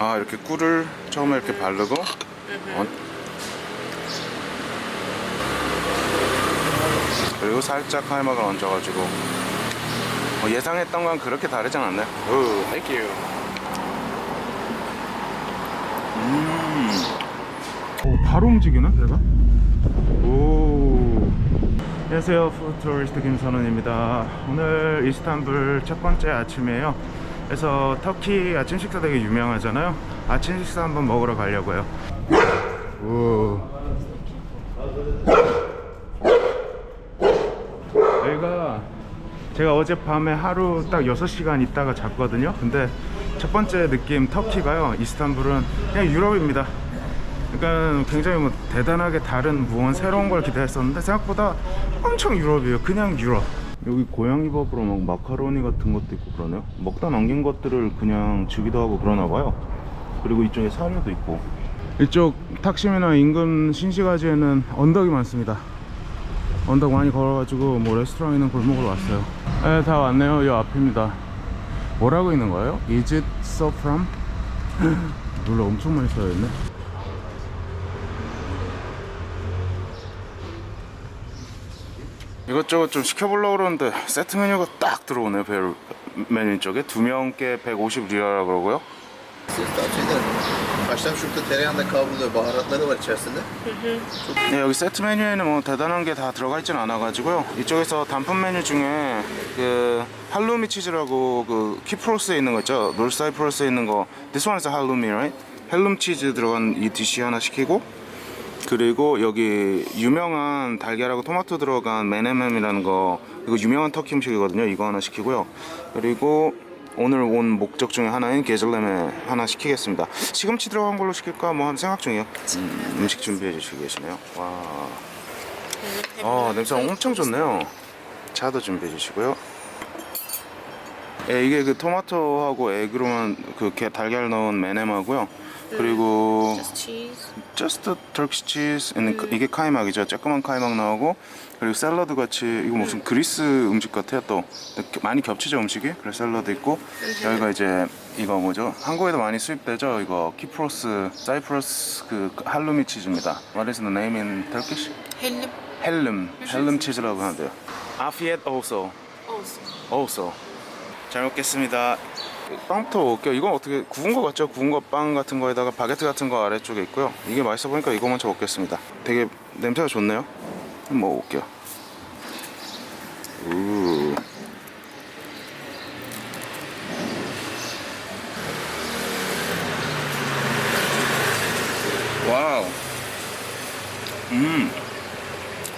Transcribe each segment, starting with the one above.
아 이렇게 꿀을 처음에 이렇게 바르고 어, 그리고 살짝 칼막을 얹어가지고 뭐 예상했던 건 그렇게 다르진 않네요. 오, thank you. 오, 바로 움직이나 배가? 오. 안녕하세요, 푸드투리스트 김선훈입니다. 오늘 이스탄불 첫 번째 아침이에요. 그래서 터키 아침 식사 되게 유명하잖아요. 아침 식사 한번 먹으러 가려고요. 오. 여기가 제가 어젯밤에 하루 딱 6시간 있다가 잤거든요. 근데 첫 번째 느낌 터키가요. 이스탄불은 그냥 유럽입니다. 그러니까 굉장히 뭐 대단하게 다른 무언 새로운 걸 기대했었는데 생각보다 엄청 유럽이에요. 그냥 유럽. 여기 고양이 밥으로 막 마카로니 같은 것도 있고 그러네요. 먹다 남긴 것들을 그냥 주기도 하고 그러나 봐요. 그리고 이쪽에 사료도 있고. 이쪽 탁심이나 인근 신시가지에는 언덕이 많습니다. 언덕 많이 걸어가지고 뭐 레스토랑 있는 골목으로 왔어요. 네, 다 왔네요. 이 앞입니다. 뭐라고 있는 거예요? Is it so from? 몰라 엄청 많이 써야겠네. 이것저것 좀 시켜보려고 그러는데 세트 메뉴가 딱 들어오네요 배 메뉴 쪽에 두 명께 150리라라고 그러고요 Siz tavsiye Baştan şurada tereyağında kavruluyor. Baharatları var içerisinde. 네, 여기 세트 메뉴에는 뭐 대단한 게 다 들어가 있진 않아 가지고요 이쪽에서 단품 메뉴 중에 그 할루미 치즈라고 그 키프로스에 있는 거 있죠 놀사이프로스에 있는 거 This one is 할루미 right? 헬룸 치즈 들어간 이 디시 하나 시키고 그리고 여기 유명한 달걀하고 토마토 들어간 메네멘이라는 거 이거 유명한 터키 음식이거든요. 이거 하나 시키고요. 그리고 오늘 온 목적 중에 하나인 게즐레메 하나 시키겠습니다. 시금치 들어간 걸로 시킬까? 뭐 하는 생각 중이에요. 음, 음식 준비해 주시고 계시네요. 와. 아, 냄새 엄청 좋네요. 차도 준비해 주시고요. 예, 이게 그 토마토하고 에그로만 그 게- 달걀 넣은 메넴하고요 그리고 cheese. just turkish cheese and 이게 카이막이죠. 조그만 카이막 나오고 그리고 샐러드 같이 이거 무슨 그리스 음식 같아요. 또 많이 겹치죠 음식이. 그래서 샐러드 있고 여기가 이제 이거 뭐죠? 한국에도 많이 수입되죠. 이거 키프로스 사이프러스 그 할루미 치즈입니다. What is the name in Turkish? Hellim 헬름 헬름 치즈라고 하는데요. also also. also 잘 먹겠습니다. 빵부터 먹을게요. 이건 어떻게 구운 거 같죠? 구운 거 빵 같은 거에다가 바게트 같은 거 아래쪽에 있고요. 이게 맛있어 보니까 이거 먼저 먹겠습니다. 되게 냄새가 좋네요. 한번 먹어볼게요. 우. 와우. 음.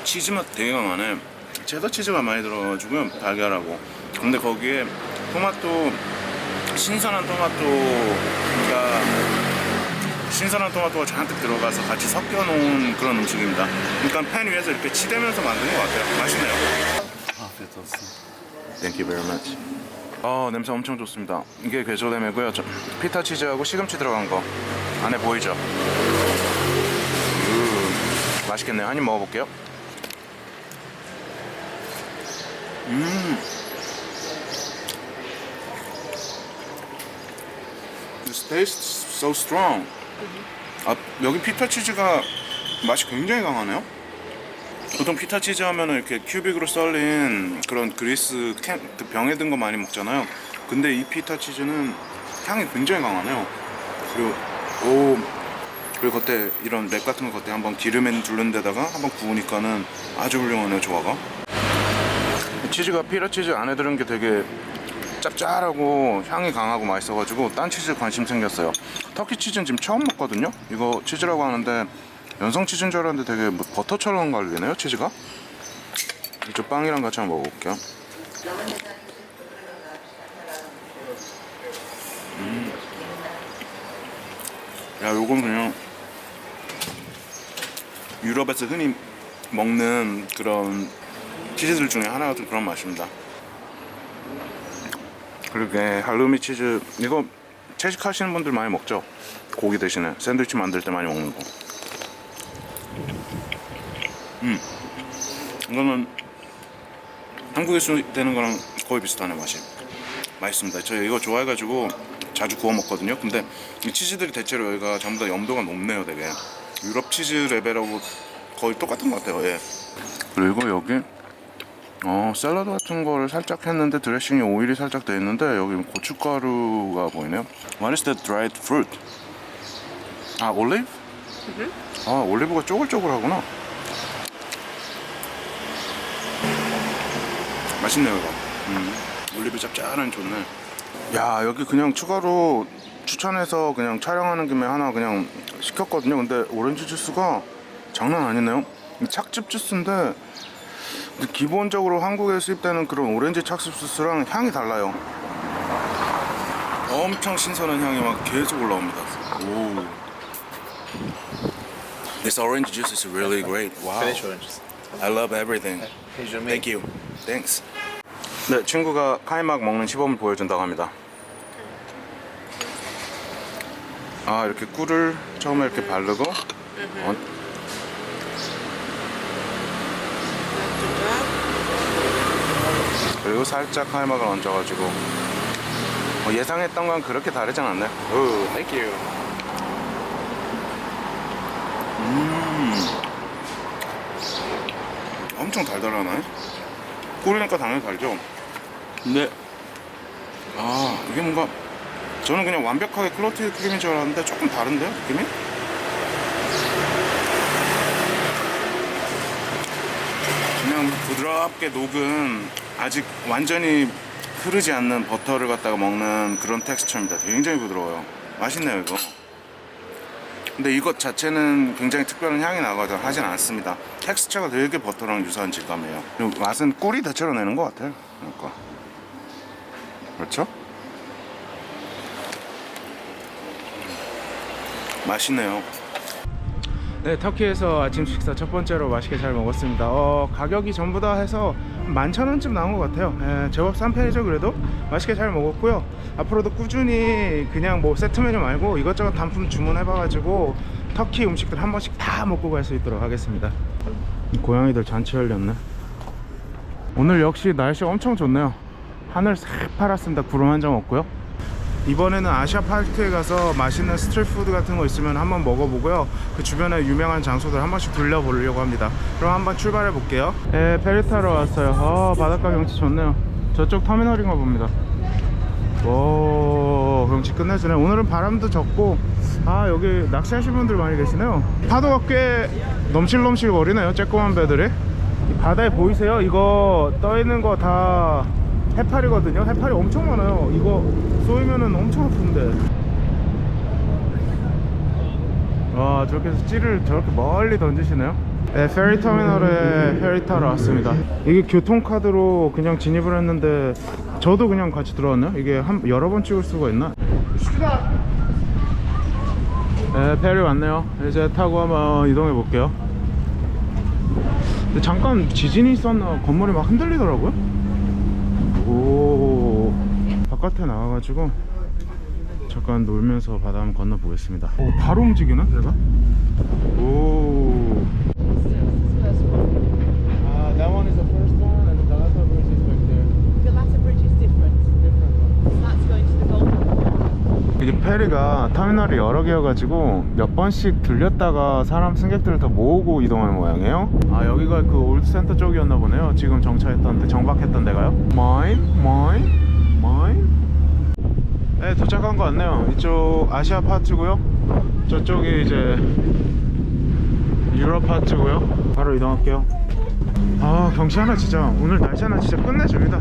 치즈 맛 되게 강하네. 체더 치즈가 많이 들어가지고요. 달걀하고. 근데 거기에 토마토 신선한 토마토가 신선한 토마토가 잔뜩 들어가서 같이 섞여 놓은 그런 음식입니다. 그러니까 팬 위에서 이렇게 치대면서 만든 것 같아요. 맛있네요. Thank you very much. 아 냄새 엄청 좋습니다. 이게 괴조레메고요. 저, 피타 치즈하고 시금치 들어간 거 안에 보이죠? 음, 맛있겠네요. 한 입 먹어볼게요. 음. This tastes so strong. 아, 여기 피타 치즈가 맛이 굉장히 강하네요. 보통 피타 치즈 하면은 이렇게 큐빅으로 썰린 그런 그리스 캔, 그 병에 든 거 많이 먹잖아요. 근데 이 피타 치즈는 향이 굉장히 강하네요. 그리고 오 그리고 겉에 이런 랩 같은 거 겉에 한번 기름에 두른 데다가 한번 구우니까는 아주 훌륭하네요 조화가. 치즈가 피라 치즈 안에 들은 게 되게 짭짤하고 향이 강하고 맛있어가지고 딴 치즈 관심 생겼어요. 터키 치즈는 지금 처음 먹거든요. 이거 치즈라고 하는데 연성 치즈인 줄 알았는데 되게 뭐 버터처럼 갈리네요 치즈가. 이쪽 빵이랑 같이 한번 먹어볼게요. 음. 야, 요건 그냥 유럽에서 흔히 먹는 그런 치즈들 중에 하나 같은 그런 맛입니다. 그러게 할루미 치즈 이거 채식하시는 분들 많이 먹죠? 고기 대신에 샌드위치 만들 때 많이 먹는 거. 음, 이거는 한국에 수입되는 거랑 거의 비슷하네 맛이. 맛있습니다. 저 이거 좋아해가지고 자주 구워 먹거든요. 근데 이 치즈들이 대체로 여기가 전부 다 염도가 높네요, 되게. 유럽 치즈 레벨하고 거의 똑같은 것 같아요. 예. 그리고 여기 어 샐러드 같은 거를 살짝 했는데 드레싱이 오일이 살짝 돼 있는데 여기 고춧가루가 보이네요. What is that dried fruit? 아 올리브? 아 올리브가 쪼글쪼글하구나. 맛있네요 이거. 음, 올리브 짭짤한 좋네. 야 여기 그냥 추가로 추천해서 그냥 촬영하는 김에 하나 그냥 시켰거든요. 근데 오렌지 주스가 장난 아니네요. 이 착즙 주스인데 근데 기본적으로 한국에 수입되는 그런 오렌지 주스랑 향이 달라요. 엄청 신선한 향이 막 계속 올라옵니다. 오. This orange juice is really great. Wow. Finish oranges. I love everything. Thank you. Thanks. 네, 친구가 카이막 먹는 시범을 보여준다고 합니다. 아, 이렇게 꿀을 처음에 이렇게 바르고 어, 그리고 살짝 카이막을 얹어가지고 뭐 예상했던 건 그렇게 다르진 않네요. 오, thank you. 음, 엄청 달달하네. 꿀이니까 당연히 달죠. 근데 아 이게 뭔가 저는 그냥 완벽하게 클로트 크림인 줄 알았는데 조금 다른데요 느낌이? 그냥 부드럽게 녹은 아직 완전히 흐르지 않는 버터를 갖다가 먹는 그런 텍스처입니다. 굉장히 부드러워요. 맛있네요 이거. 근데 이것 자체는 굉장히 특별한 향이 나거나 하진 않습니다. 텍스처가 되게 버터랑 유사한 질감이에요. 맛은 꿀이 대체로 내는 것 같아요. 그러니까 그렇죠? 맛있네요. 네, 터키에서 아침 식사 첫 번째로 맛있게 잘 먹었습니다. 어, 가격이 전부 다 해서 11,000원쯤 나온 것 같아요. 예, 제법 싼 편이죠, 그래도. 맛있게 잘 먹었고요. 앞으로도 꾸준히 그냥 뭐 세트 메뉴 말고 이것저것 단품 주문해 봐 가지고 터키 음식들 한 번씩 다 먹고 갈 수 있도록 하겠습니다. 고양이들 잔치 열렸네. 오늘 역시 날씨 엄청 좋네요. 하늘 싹 파랗습니다. 구름 한 점 없고요. 이번에는 아시아 파크에 가서 맛있는 스트리트 푸드 같은 거 있으면 한번 먹어보고요. 그 주변에 유명한 장소들 한 번씩 둘러보려고 합니다. 그럼 한번 출발해 볼게요. 네, 페리 타러 왔어요. 아, 바닷가 경치 좋네요. 저쪽 터미널인가 봅니다. 오, 경치 끝내주네. 오늘은 바람도 적고, 아, 여기 낚시하시는 분들 많이 계시네요. 파도가 꽤 넘실넘실 거리네요. 쬐꼬만 배들이. 이 바다에 보이세요? 이거 떠 있는 거 다 해파리거든요. 해파리 엄청 많아요. 이거 쏘이면은 엄청 아픈데. 와 저렇게 해서 찌를 저렇게 멀리 던지시네요. 네, 페리 터미널에 페리 타러 왔습니다. 이게 교통카드로 그냥 진입을 했는데 저도 그냥 같이 들어왔네요. 이게 한 여러 번 찍을 수가 있나? 네, 페리 왔네요. 이제 타고 한번 이동해 볼게요. 잠깐 지진이 있었나 건물이 막 흔들리더라고요. 오 바깥에 나와가지고 잠깐 놀면서 바다 한번 건너 보겠습니다. 오 바로 움직이나 내가? 오. 아, that one is the first one, and the Galata bridge is back there. Galata Bridge is different. Different one. That's going to the Golden 이게 페리가 터미널이 여러 개여가지고 몇 번씩 들렸다가 사람 승객들을 더 모으고 이동하는 모양이에요. 아 여기가 그 올드센터 쪽이었나 보네요. 지금 정차했던 데 정박했던 데가요. 마인, 마인, 마인. 네 도착한 것 같네요. 이쪽 아시아 파트고요. 저쪽이 이제 유럽 파트고요. 바로 이동할게요. 아 경치 하나 진짜 오늘 날씨 하나 진짜 끝내줍니다.